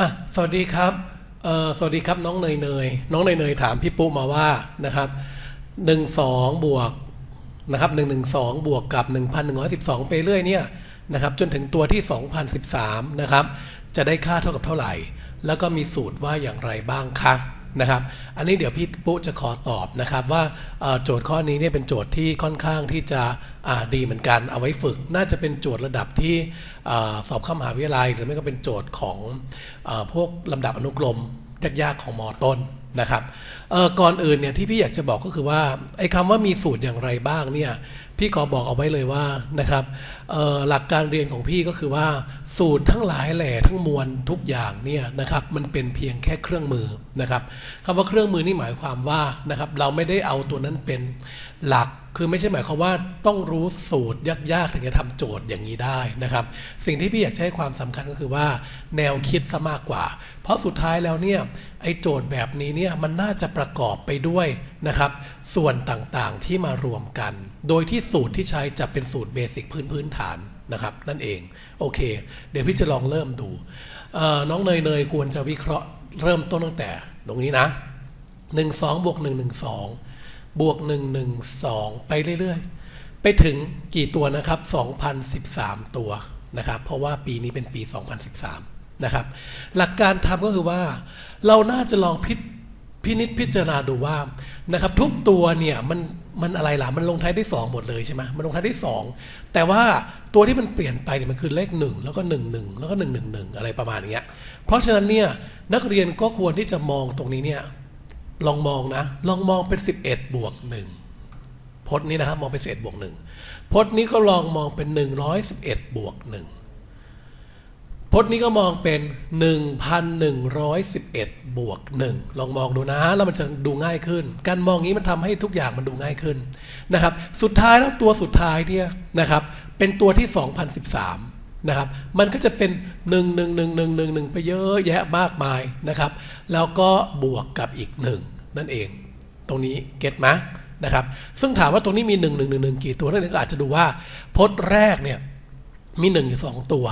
อะสวัสดีครับเออสวัสดีครับน้องเนยเนยน้องเนยเนยถามพี่ปุ๊มาว่านะครับหนึ่งสองบวกนะครับหนึ่งหนึ่งสองบวกกับหนึ่งพันหนึ่งร้อยสิบสองไปเรื่อยเนี่ยนะครับจนถึงตัวที่สองพันสิบสามนะครับจะได้ค่าเท่ากับเท่าไหร่ แล้วก็มีสูตรว่าอย่างไรบ้างคะ นะครับ อันนี้เดี๋ยวพี่ปุ๊จะขอตอบนะครับว่าโจทย์ข้อนี้เนี่ยเป็นโจทย์ที่ค่อนข้างที่จะดีเหมือนกันเอาไว้ฝึก น่าจะเป็นโจทย์ระดับที่สอบเข้ามหาวิทยาลัย หรือไม่ก็เป็นโจทย์ของอพวกลำดับอนุกรมยากๆของมอต้นนะครับก่อนอื่นเนี่ยที่พี่อยากจะบอกก็คือว่าไอ้คำว่ามีสูตรอย่างไรบ้างเนี่ย พี่ขอบอกเอาไว้เลยว่านะครับหลักการเรียนของพี่ก็คือว่า สูตรทั้งหลายแหล่ทั้งมวลทุกอย่างเนี่ยนะครับมันเป็นเพียงแค่เครื่องมือนะครับคำว่าเครื่องมือนี่หมายความว่านะครับเราไม่ได้เอาตัวนั้นเป็นหลักคือไม่ใช่หมายความว่าต้องรู้สูตรยากๆถึงจะทำโจทย์อย่างนี้ได้นะครับ สิ่งที่พี่อยากให้ความสำคัญก็คือว่า แนวคิดซะมากกว่า เพราะสุดท้ายแล้วเนี่ยไอ้โจทย์แบบนี้เนี่ยมันน่าจะประกอบไปด้วยนะครับ ส่วนต่างๆที่มารวมกัน โดยที่สูตรที่ใช้จะเป็นสูตรเบสิกพื้นพื้นฐานนะครับ นั่นเองโอเค เดี๋ยวพี่จะลองเริ่มดูน้องเนยเนยควรจะวิเคราะห์เริ่มต้นตั้งแต่ตรงนี้นะหนึ่งสองบวกหนึ่งหนึ่งสองบวกหนึ่งหนึ่งสองไปเรื่อยๆ ไปถึงกี่ตัวนะครับ 2,013 ตัวนะครับ เพราะว่าปีนี้เป็นปี 2013 นะครับ หลักการทำก็คือว่า เราน่าจะลองพิพินิจพิจารณาดูว่านะครับ ทุกตัวเนี่ยมัน มันอะไรล่ะ มันลงท้ายด้วย2หมดเลยใช่ไหมมันลงท้ายด้วย2แต่ว่าตัวที่มันเปลี่ยนไปเนี่ยมันคือเลข 1 แล้วก็ 1 1 แล้วก็ 1 1 1 อะไรประมาณอย่างเงี้ยเพราะฉะนั้นเนี่ยนักเรียนก็ควรที่จะมองตรงนี้เนี่ยลองมองนะ ลองมองเป็น 11 บวก 1พจน์นี้นะครับมองเป็น11บวก1พจน์นี้ก็ลองมองเป็น 111บวก1 พจน์นี้ก็มองเป็น 1,111 บวก 1 ลองมองดูนะ แล้วมันจะดูง่ายขึ้น การมองงี้มันทำให้ทุกอย่างมันดูง่ายขึ้นนะครับ สุดท้ายแล้วตัวสุดท้ายเนี่ยนะครับเป็นตัวที่ 2013 นะครับ มันก็จะเป็น 1 1 1 1 1 1 ไปเยอะแยะมากมายนะครับ แล้วก็บวกกับอีก 1 นั่นเอง ตรงนี้เก็ตไหมนะครับ ซึ่งถามว่าตรงนี้มี 1 1 1 1 กี่ตัวนั่นเองก็อาจจะดูว่าพจน์แรกเนี่ยมี 1 อยู่ 2 ตัว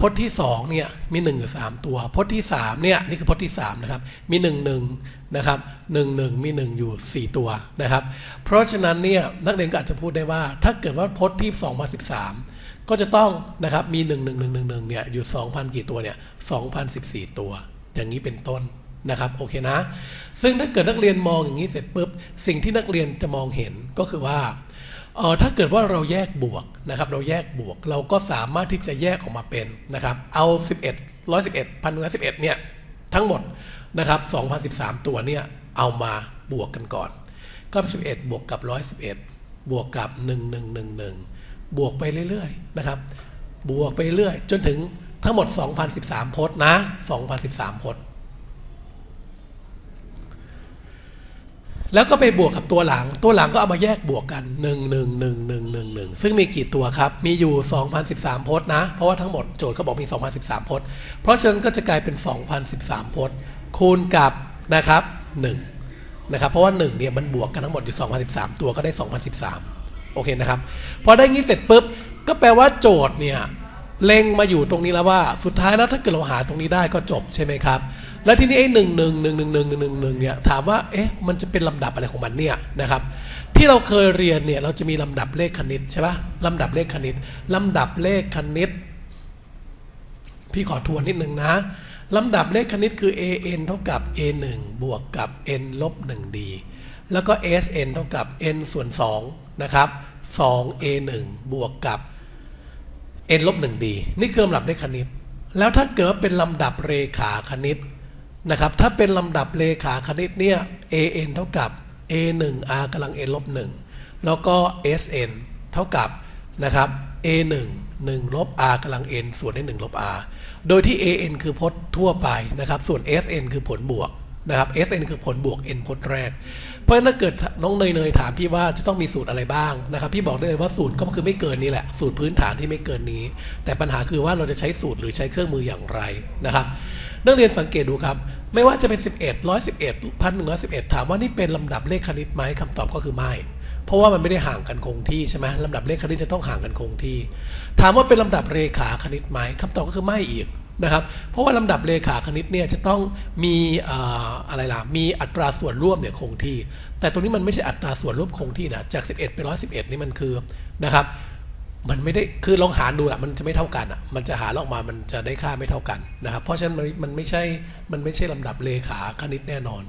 พจน์ที่2เนี่ยมี1อยู่3ตัว พจน์ที่3เนี่ยนี่คือพจน์ที่3นะครับมี1 1นะครับ1 1มี1อยู่4ตัวนะครับ เพราะฉะนั้นเนี่ยนักเรียนก็อาจจะพูดได้ว่า ถ้าเกิดว่าพจน์ที่2มา13ก็จะต้องนะครับมี1 1 1 1 1เนี่ยอยู่2,000กี่ตัวเนี่ย2,014ตัว อย่างนี้เป็นต้นนะครับโอเคนะ ซึ่งถ้าเกิดนักเรียนมองอย่างนี้เสร็จปุ๊บสิ่งที่นักเรียนจะมองเห็นก็คือว่า เออถ้าเกิดว่าเราแยกบวกนะครับเราแยกบวกเราก็สามารถที่จะแยกออกมาเป็นนะครับเอา 11 111พัน111เนี่ยทั้งหมดนะครับ2,013 ตัวเนี่ยเอามาบวกกันก่อน ก็ 11 บวกกับ 111 บวกกับ 1111 บวกไปเรื่อยๆนะครับบวกไปเรื่อยจนถึงทั้งหมด 2,013 พจน์นะ 2,013 พจน์ แล้วก็ไปบวกกับตัวหลัง ตัวหลังก็เอามาแยกบวกกัน 1 1 1 1 1 1 ซึ่งมีกี่ตัวครับ มีอยู่ 2,013พจน์นะ เพราะว่าทั้งหมดโจทย์ก็บอกมี 2,013พจน์เพราะฉะนั้นก็จะกลายเป็น 2,013พจน์คูณกับนะครับ1นะครับ เพราะว่า1เนี่ยมันบวกกันทั้งหมดอยู่ 2,013 ตัวก็ได้ 2,013 โอเคนะครับ พอได้งี้เสร็จปุ๊บ ก็แปลว่าโจทย์เนี่ยเล็งมาอยู่ตรงนี้แล้วว่า สุดท้ายแล้วถ้าเกิดเราหาตรงนี้ได้ก็จบใช่ไหมครับ และทีนี้ไอ้หนึ่งหนึ่งหนึ่งหนึ่งหนึ่งหนึ่งหนึ่งเนี่ยถามว่าเอ๊ะมันจะเป็นลำดับอะไรของมันเนี่ยนะครับที่เราเคยเรียนเนี่ยเราจะมีลำดับเลขคณิตใช่ปะลำดับเลขคณิตลำดับเลขคณิต พี่ขอทวนนิดนึงนะลำดับเลขคณิตคือ an เท่ากับ a 1บวกกับ n ลบ 1d แล้วก็ sn เท่ากับ n ส่วน2นะครับ 2a 1บวกกับ n ลบ 1d นี่คือลำดับเลขคณิต แล้วถ้าเกิดเป็นลำดับเรขาคณิต นะครับ ถ้าเป็นลำดับเลขาคณิตเนี่ย an เท่ากับ a 1 r กำลัง n ลบ1แล้วก็ sn เท่ากับนะครับ a 1 1ลบ r กำลัง n ส่วนด้วย1ลบ r โดยที่ an คือพจน์ทั่วไปนะครับ ส่วน sn คือผลบวก นะครับ sn คือผลบวก n พจน์แรก เพราะฉะนั้นถ้าเกิดน้องเนยเนยถามพี่ว่าจะต้องมีสูตรอะไรบ้างนะครับ พี่บอกได้เลยว่าสูตรก็คือไม่เกินนี้แหละ สูตรพื้นฐานที่ไม่เกินนี้ แต่ปัญหาคือว่าเราจะใช้สูตรหรือใช้เครื่องมืออย่างไรนะครับนักเรียนสังเกตดูครับ ไม่ว่าจะเป็น 11 111 1111 ถามว่านี่เป็นลำดับเลขคณิตไหมคำตอบก็คือไม่ เพราะว่ามันไม่ได้ห่างกันคงที่ใช่ไหมลำดับเลขคณิตจะต้องห่างกันคงที่ ถามว่าเป็นลำดับเรขาคณิตไหมคำตอบก็คือไม่อีก นะครับ เพราะว่าลำดับเลขาคณิตเนี่ยจะต้องมีอะไรล่ะ มีอัตราส่วนร่วมเนี่ยคงที่ แต่ตรงนี้มันไม่ใช่อัตราส่วนร่วมคงที่นะ จาก 11เป็น111 นี่มันคือนะครับ มันไม่ได้ คือลองหารดูอะมันจะไม่เท่ากันอะมันจะหารออกมา มันจะได้ค่าไม่เท่ากันนะครับ เพราะฉะนั้นมันมันไม่ใช่ มันไม่ใช่ลำดับเลขาคณิตแน่นอน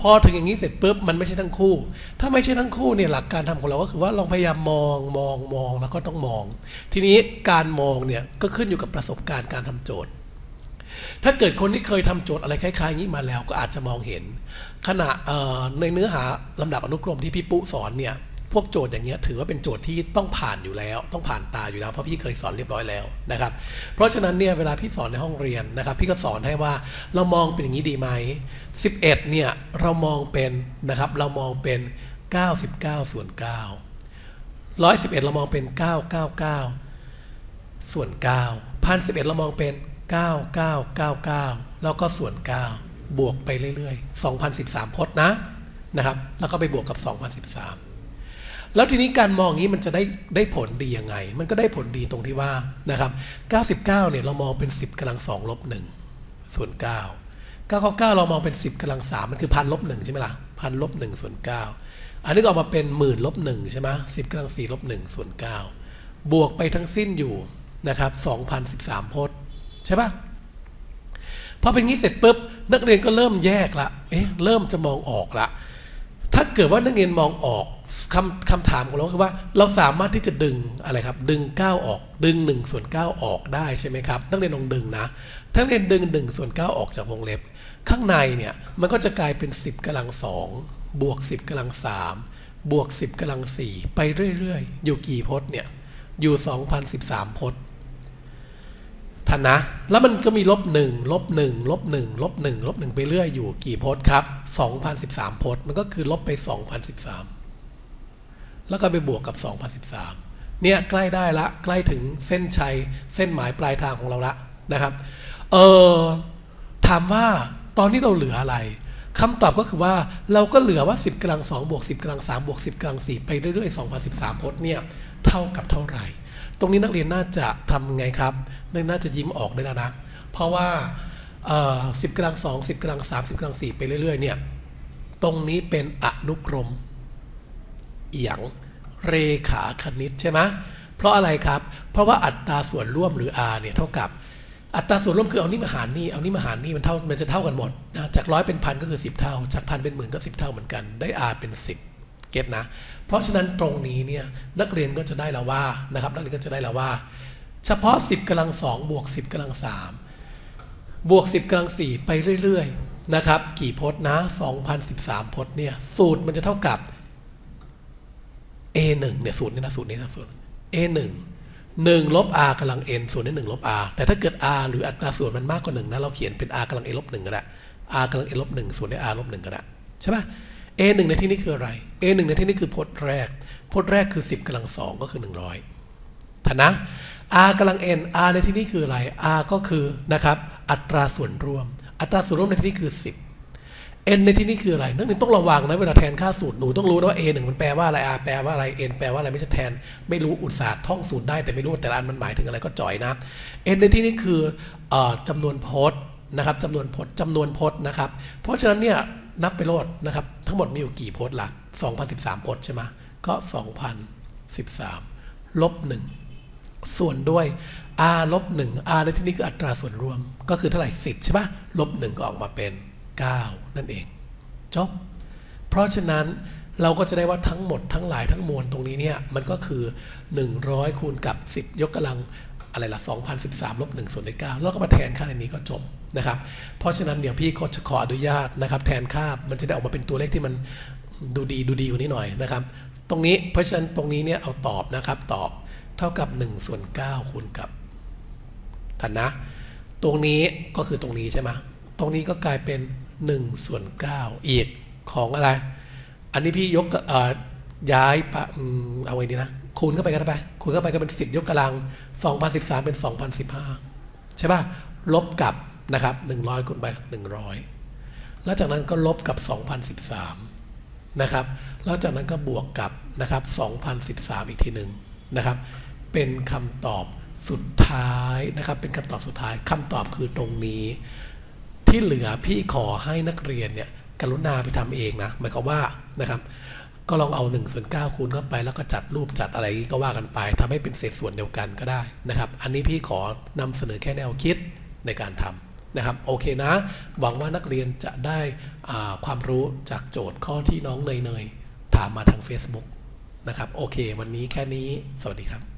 พอถึงอย่างนี้เสร็จปุ๊บมันไม่ใช่ทั้งคู่ ถ้าไม่ใช่ทั้งคู่เนี่ยหลักการทำของเราก็คือว่าลองพยายามมองมองมองแล้วก็ต้องมอง ทีนี้การมองเนี่ยก็ขึ้นอยู่กับประสบการณ์การทำโจทย์ ถ้าเกิดคนที่เคยทำโจทย์อะไรคล้ายๆนี้มาแล้วก็อาจจะมองเห็น ขณะในเนื้อหาลำดับอนุกรมที่พี่ปุ๊สอนเนี่ย พวกโจทย์อย่างเงี้ยถือว่าเป็นโจทย์ที่ต้องผ่านอยู่แล้ว ต้องผ่านตาอยู่แล้วเพราะพี่เคยสอนเรียบร้อยแล้วนะครับ เพราะฉะนั้นเนี่ยเวลาพี่สอนในห้องเรียนนะครับ พี่ก็สอนให้ว่าเรามองเป็นอย่างนี้ดีไหม 11เนี่ยเรามองเป็นนะครับเรามองเป็น 99ส่วน9 111 เรามองเป็น 999 ส่วน9พันสิบเอ็ดเรามองเป็น 9999 แล้วก็ส่วน 9 บวกไปเรื่อยๆ 2013 พจน์นะนะครับ แล้วก็ไปบวกกับ 2013 แล้วทีนี้การมองนี้มันจะได้ได้ผลดียังไง มันก็ได้ผลดีตรงที่ว่านะครับ 99 เนี่ยเรามองเป็น 10กำลัง2ลบ1ส่วน 9 999 เรามองเป็น 10กำลัง3มันคือพันลบ1ใช่ไหมล่ะพันลบ1ส่วน9อันนี้ออกมาเป็นหมื่นลบ1ใช่ไหม10กำลัง4ลบ1ส่วน 9 บวกไปทั้งสิ้นอยู่นะครับ2,013พจน์ใช่ปะพอเป็นงี้เสร็จปุ๊บนักเรียนก็เริ่มแยกละ เอ๊ะ เริ่มจะมองออกละ ถ้าเกิดว่านักเรียนมองออก คำคำถามของเราคือว่าเราสามารถที่จะดึงอะไรครับ ดึง 9 ออก ดึง1ส่วน9ออกได้ใช่ไหมครับนักเรียนลองดึงนะถ้านัเรียนดึง1ส่วน9ออกจากวงเล็บ ข้างในเนี่ยมันก็จะกลายเป็น 10กำลังสองบวก 10กำลังสามบวก 10กำลังสี่ไปเรื่อยๆ อยู่กี่พจน์เนี่ยอยู่ 2013 พจน์ทันนะ แล้วมันก็มีลบ1ลบ1ลบ1ลบ1ลบ1ไปเรื่อยอยู่กี่พจน์ครับ2013 พจน์มันก็คือลบไป 2013 แล้วก็ไปบวกกับสองพันสิบสามเนี่ยใกล้ได้ละใกล้ถึงเส้นชัยเส้นหมายปลายทางของเราละนะครับ เออถามว่าตอนนี้เราเหลืออะไรคำตอบก็คือว่าเราก็เหลือว่า 10กำลัง2บวก10กำลัง3บวก10กำลัง4ไปเรื่อยๆ 2013พจน์เนี่ยเท่ากับเท่าไหร่ ตรงนี้นักเรียนน่าจะทำไงครับน,น่าจะยิ้มออกได้แล้วนะ เพราะว่าสิบกำลังสองสิบกำลังสามสิบกำลังสี่ไปเรื่อยๆเนี่ยตรงนี้เป็นอนุกรม อียงเรขาคณิตใช่ไหมเพราะอะไรครับ เพราะว่าอัตราส่วนร่วมหรือ r เนี่ยเท่ากับ อัตราส่วนร่วมคือเอานี่มาหารนี่เอานี่มาหารนี่มันเท่ามันจะเท่ากันหมดนะจากร้อยเป็นพันก็คือสิบเท่า จากพันเป็นหมื่นก็สิบเท่าเหมือนกันได้ r เป็นสิบเก็ตนะ เพราะฉะนั้นตรงนี้เนี่ยนักเรียนก็จะได้แล้วว่านะครับนักเรียนก็จะได้แล้วว่า เฉพาะ 10กำลัง2บวก10กำลัง3บวก10กำลัง4ไปเรื่อยๆนะครับกี่พจน์นะ2013 พจน์เนี่ยสูตรมันจะเท่ากับ a1 เนี่ยสูตรนี้นะสูตรนี้นะสูตร a1 1ลบ r กำลัง n ส่วนนี้1ลบ r แต่ถ้าเกิด r หรืออัตราส่วนมันมากกว่า1นะเราเขียนเป็น r กำลัง n ลบ1ก็ได้ r กำลัง n ลบ1ส่วนนี้ r ลบ1ก็ได้ใช่ปะ a1 ในที่นี้คืออะไร a1 ในที่นี้คือพจน์แรก พจน์แรกคือ 10กำลัง2ก็คือ 100ทันนะ r กำลัง n r ในที่นี้คืออะไร r ก็คือนะครับอัตราส่วนร่วม อัตราส่วนร่วมในที่นี้คือ 10 n ในที่นี้คืออะไร นักเรียนต้องระวังนะเวลาแทนค่าสูตรหนูต้องรู้นะว่า a หนึ่งมันแปลว่าอะไร r แปลว่าอะไร n แปลว่าอะไรไม่ใช่แทน ไม่รู้อุตสาห์ท่องสูตรได้แต่ไม่รู้ว่าแต่ละอันมันหมายถึงอะไรก็จ่อยนะ n ในที่นี้คืออจำนวนพจน์นะครับจำนวนพจน์จำนวนพจน์นะครับ เพราะฉะนั้นเนี่ยนับไปโลดนะครับ ทั้งหมดมีอยู่กี่พจน์ล่ะ2013พจน์ใช่ไหมก็ 2013ลบ1ส่วนด้วย r ลบ1 r ในที่นี้คืออัตราส่วนรวม ก็คือเท่าไหร่10ใช่ปะลบ1ก็ออกมาเป็น 9 นั่นเองจบเพราะฉะนั้นเราก็จะได้ว่าทั้งหมดทั้งหลายทั้งมวลตรงนี้เนี่ยมันก็คือ 100 คูณกับ 10 ยกกำลังอะไรละ2013ลบ1ส่วนด้วย9แล้วก็มาแทนค่าในนี้ก็จบนะครับ เพราะฉะนั้นเดี๋ยวพี่ก็จะขออนุญาตนะครับ แทนค่ามันจะได้ออกมาเป็นตัวเลขที่มันดูดีดูดีกว่านี้หน่อยนะครับ ตรงนี้เพราะฉะนั้นตรงนี้เนี่ยเอาตอบนะครับตอบเท่ากับ1ส่วน9คูณกับทันนะ ตรงนี้ก็คือตรงนี้ใช่ไหมตรงนี้ก็กลายเป็น 1ส่วน9อีกของอะไร อันนี้พี่ยกย้ายปะเอาไว้ดีนะ คูณเข้าไปก็ได้ไปคูณเข้าไปก็เป็น 10 ยกกำลัง 2013 เป็น 2015 ใช่ป่ะ ลบกับนะครับ100คูณไป 100 แล้วจากนั้นก็ลบกับ 2013 นะครับ แล้วจากนั้นก็บวกกับนะครับ 2013 อีกทีหนึ่งนะครับ เป็นคำตอบสุดท้ายนะครับ เป็นคำตอบสุดท้ายคำตอบคือตรงนี้ ที่เหลือพี่ขอให้นักเรียนเนี่ยกรุณาไปทำเองนะหมายความว่านะครับ ก็ลองเอา1นส่วนเคูณเข้าไปแล้วก็จัดรูปจัดอะไรก็ว่ากันไปทำให้เป็นเศษส่วนเดียวกันก็ได้นะครับ อันนี้พี่ขอนำเสนอแค่แนวคิดในการทำนะครับโอเคนะ หวังว่านักเรียนจะได้ความรู้จากโจทย์ข้อที่น้องเนยๆถามมาทาง Facebook นะครับ โอเค วันนี้แค่นี้ สวัสดีครับ